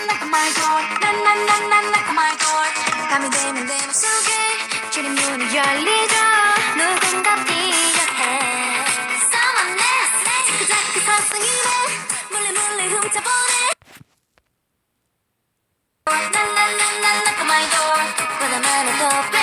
난난난난 knock on my door 난난난난 knock on my door 밤이 되면 내 맘속에 주린 문이 열리죠 누군가 필요해 Someone else 자꾸자꾸 서성이네 몰래 몰래 훔쳐보네 난난난난 knock on my door 원하면 더 playboy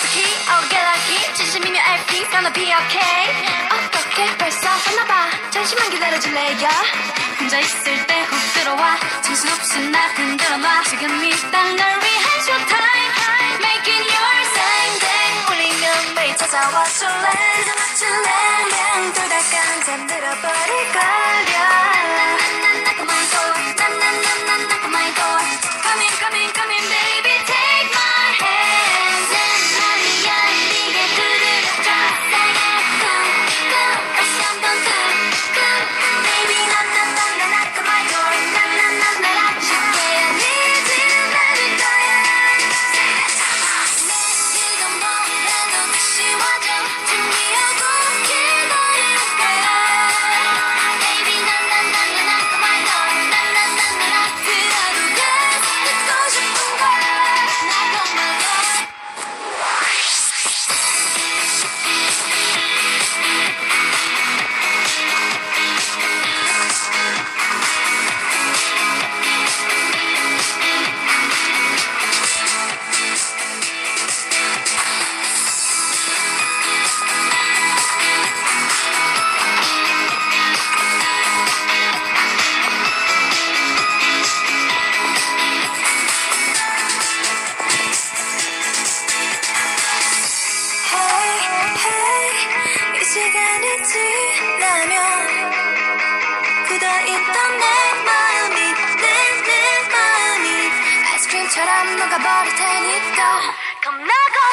get lucky 진심이면 everything's gonna be okay. 어떻게 벌써 왔나봐. 잠시만 기다려줄래요? 혼자 있을 때 훅 들어와. 정신없이 나 흔들어놔 지금 이딴 널 위한 showtime Making your 생생 울리면 매일 찾아와. 줄래 이제 맞출래 맹돌 닭간 잠들어버릴걸 you 처럼 녹아버릴 테니까 my